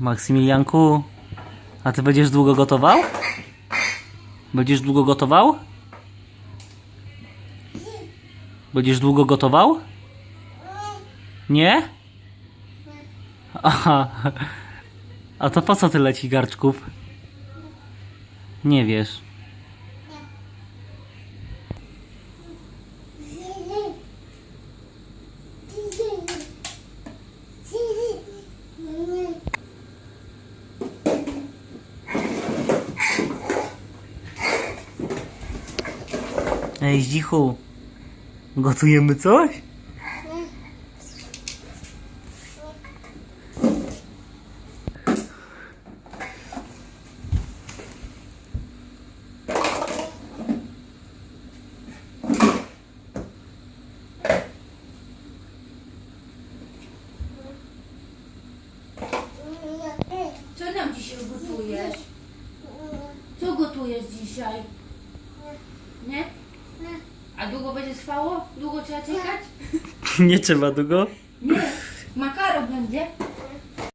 Maksymilianku, a ty będziesz długo gotował? Będziesz długo gotował? Będziesz długo gotował? Nie? Aha. A to po co tyle ci garczków? Nie wiesz. Ej, Zdzichu, gotujemy coś? Co nam dzisiaj gotujesz? Co gotujesz dzisiaj? Nie? Długo będzie trwało? Długo trzeba czekać? Nie trzeba długo. Nie. Makaro będzie?